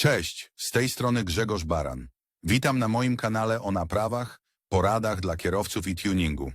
Cześć, z tej strony Grzegorz Baran. Witam na moim kanale o naprawach, poradach dla kierowców i tuningu.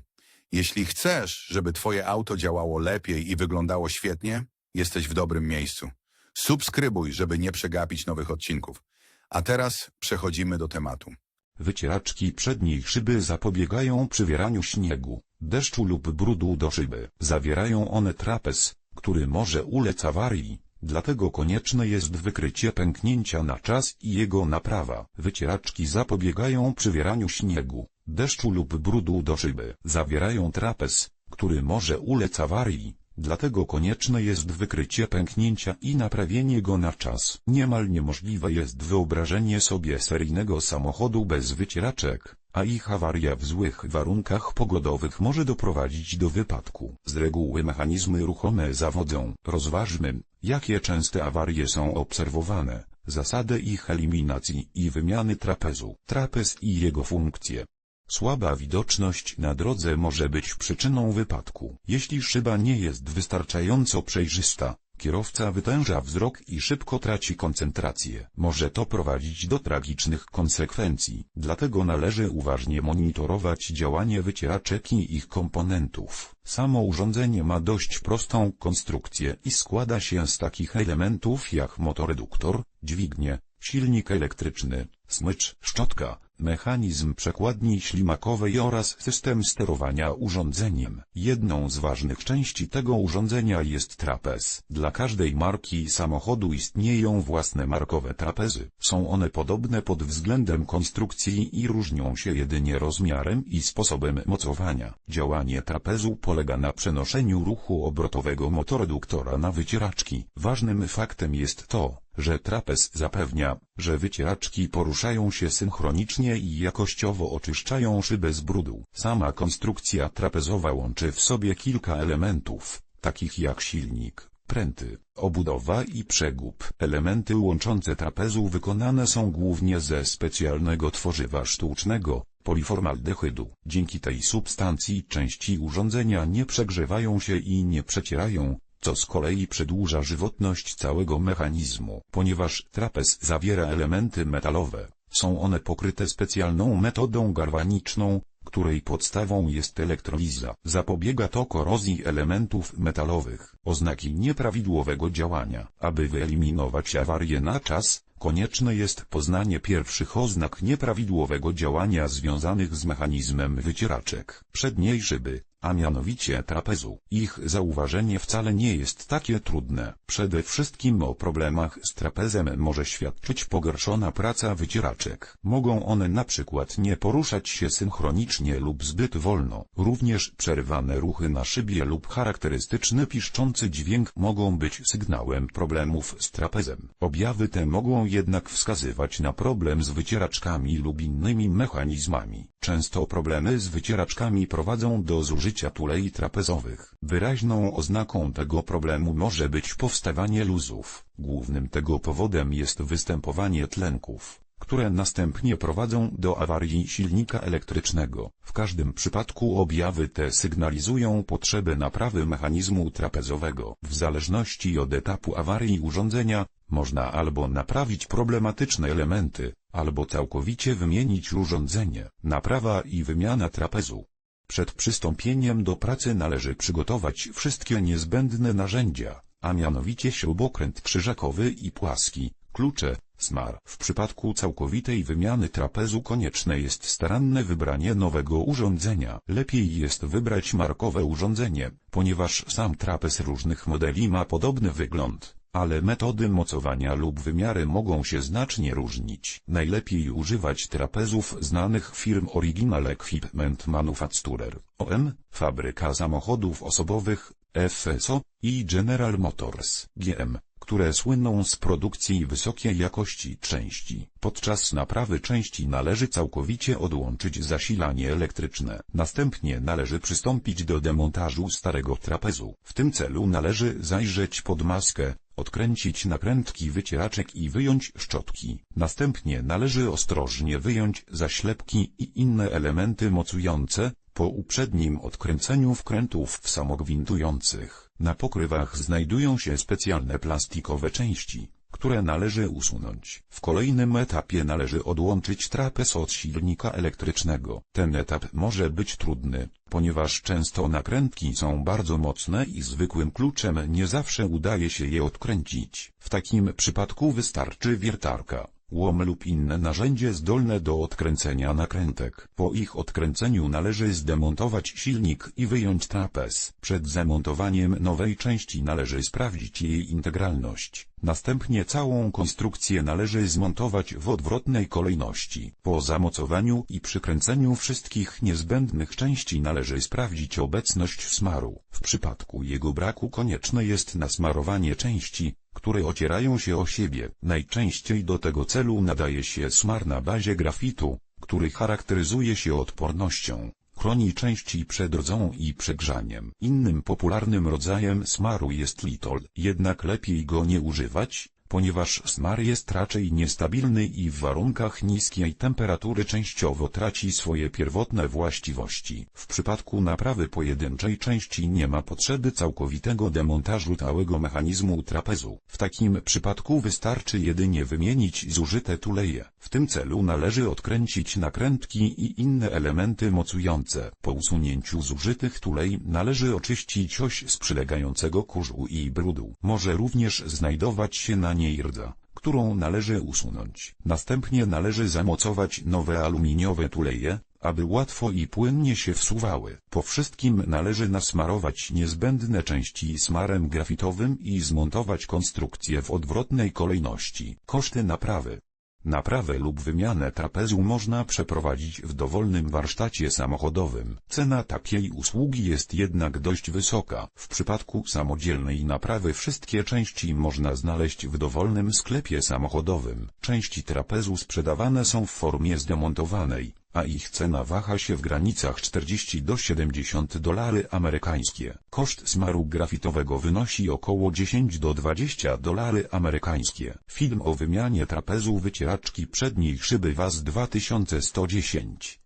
Jeśli chcesz, żeby Twoje auto działało lepiej i wyglądało świetnie, jesteś w dobrym miejscu. Subskrybuj, żeby nie przegapić nowych odcinków. A teraz przechodzimy do tematu. Wycieraczki przedniej szyby zapobiegają przywieraniu śniegu, deszczu lub brudu do szyby. Zawierają one trapez, który może ulec awarii, dlatego konieczne jest wykrycie pęknięcia na czas i jego naprawa. Wycieraczki zapobiegają przywieraniu śniegu, deszczu lub brudu do szyby. Zawierają trapez, który może ulec awarii, Dlatego konieczne jest wykrycie pęknięcia i naprawienie go na czas. Niemal niemożliwe jest wyobrażenie sobie seryjnego samochodu bez wycieraczek, a ich awaria w złych warunkach pogodowych może doprowadzić do wypadku. Z reguły mechanizmy ruchome zawodzą. Rozważmy, jakie częste awarie są obserwowane, zasadę ich eliminacji i wymiany trapezu. Trapez i jego funkcje. Słaba widoczność na drodze może być przyczyną wypadku. Jeśli szyba nie jest wystarczająco przejrzysta, kierowca wytęża wzrok i szybko traci koncentrację. Może to prowadzić do tragicznych konsekwencji. Dlatego należy uważnie monitorować działanie wycieraczek i ich komponentów. Samo urządzenie ma dość prostą konstrukcję i składa się z takich elementów jak motoreduktor, dźwignie, silnik elektryczny, smycz, szczotka, mechanizm przekładni ślimakowej oraz system sterowania urządzeniem. Jedną z ważnych części tego urządzenia jest trapez. Dla każdej marki samochodu istnieją własne markowe trapezy. Są one podobne pod względem konstrukcji i różnią się jedynie rozmiarem i sposobem mocowania. Działanie trapezu polega na przenoszeniu ruchu obrotowego motoreduktora na wycieraczki. Ważnym faktem jest to, że trapez zapewnia, że wycieraczki poruszają się synchronicznie i jakościowo oczyszczają szybę z brudu. Sama konstrukcja trapezowa łączy w sobie kilka elementów, takich jak silnik, pręty, obudowa i przegub. Elementy łączące trapezu wykonane są głównie ze specjalnego tworzywa sztucznego, poliformaldehydu. Dzięki tej substancji części urządzenia nie przegrzewają się i nie przecierają, co z kolei przedłuża żywotność całego mechanizmu. Ponieważ trapez zawiera elementy metalowe, są one pokryte specjalną metodą galwaniczną, której podstawą jest elektroliza. Zapobiega to korozji elementów metalowych. Oznaki nieprawidłowego działania. Aby wyeliminować awarię na czas, konieczne jest poznanie pierwszych oznak nieprawidłowego działania związanych z mechanizmem wycieraczek przedniej szyby, a mianowicie trapezu. Ich zauważenie wcale nie jest takie trudne. Przede wszystkim o problemach z trapezem może świadczyć pogorszona praca wycieraczek. Mogą one na przykład nie poruszać się synchronicznie lub zbyt wolno. Również przerywane ruchy na szybie lub charakterystyczny piszczący dźwięk mogą być sygnałem problemów z trapezem. Objawy te mogą jednak wskazywać na problem z wycieraczkami lub innymi mechanizmami. Często problemy z wycieraczkami prowadzą do zużycia tulei trapezowych. Wyraźną oznaką tego problemu może być powstawanie luzów. Głównym tego powodem jest występowanie tlenków, które następnie prowadzą do awarii silnika elektrycznego. W każdym przypadku objawy te sygnalizują potrzebę naprawy mechanizmu trapezowego. W zależności od etapu awarii urządzenia, można albo naprawić problematyczne elementy, albo całkowicie wymienić urządzenie. Naprawa i wymiana trapezu. Przed przystąpieniem do pracy należy przygotować wszystkie niezbędne narzędzia, a mianowicie śrubokręt krzyżakowy i płaski, klucze, smar. W przypadku całkowitej wymiany trapezu konieczne jest staranne wybranie nowego urządzenia. Lepiej jest wybrać markowe urządzenie, ponieważ sam trapez różnych modeli ma podobny wygląd ale metody mocowania lub wymiary mogą się znacznie różnić. Najlepiej używać trapezów znanych firm Original Equipment Manufacturer, OM, fabryka samochodów osobowych, FSO i General Motors, GM, które słyną z produkcji wysokiej jakości części. Podczas naprawy części należy całkowicie odłączyć zasilanie elektryczne. Następnie należy przystąpić do demontażu starego trapezu. W tym celu należy zajrzeć pod maskę, odkręcić nakrętki wycieraczek i wyjąć szczotki. Następnie należy ostrożnie wyjąć zaślepki i inne elementy mocujące, po uprzednim odkręceniu wkrętów samogwintujących. Na pokrywach znajdują się specjalne plastikowe części, które należy usunąć. W kolejnym etapie należy odłączyć trapez od silnika elektrycznego. Ten etap może być trudny, ponieważ często nakrętki są bardzo mocne i zwykłym kluczem nie zawsze udaje się je odkręcić. W takim przypadku wystarczy wiertarka łom lub inne narzędzie zdolne do odkręcenia nakrętek. Po ich odkręceniu należy zdemontować silnik i wyjąć trapez. Przed zamontowaniem nowej części należy sprawdzić jej integralność. Następnie całą konstrukcję należy zmontować w odwrotnej kolejności. Po zamocowaniu i przykręceniu wszystkich niezbędnych części należy sprawdzić obecność smaru. W przypadku jego braku konieczne jest nasmarowanie części, które ocierają się o siebie. Najczęściej do tego celu nadaje się smar na bazie grafitu, który charakteryzuje się odpornością. Chroni części przed rdzą i przegrzaniem. Innym popularnym rodzajem smaru jest litol, jednak lepiej go nie używać, ponieważ smar jest raczej niestabilny i w warunkach niskiej temperatury częściowo traci swoje pierwotne właściwości. W przypadku naprawy pojedynczej części nie ma potrzeby całkowitego demontażu całego mechanizmu trapezu. W takim przypadku wystarczy jedynie wymienić zużyte tuleje. W tym celu należy odkręcić nakrętki i inne elementy mocujące. Po usunięciu zużytych tulej należy oczyścić oś z przylegającego kurzu i brudu. Może również znajdować się na rdza którą należy usunąć. Następnie należy zamocować nowe aluminiowe tuleje, aby łatwo i płynnie się wsuwały. Po wszystkim należy nasmarować niezbędne części smarem grafitowym i zmontować konstrukcję w odwrotnej kolejności. Koszty naprawy Naprawę lub wymianę trapezu można przeprowadzić w dowolnym warsztacie samochodowym. Cena takiej usługi jest jednak dość wysoka. W przypadku samodzielnej naprawy wszystkie części można znaleźć w dowolnym sklepie samochodowym. Części trapezu sprzedawane są w formie zdemontowanej, a ich cena waha się w granicach 40 do 70 dolary amerykańskie. Koszt smaru grafitowego wynosi około 10 do 20 dolary amerykańskie. Film o wymianie trapezu wycieraczki przedniej szyby WAZ 2110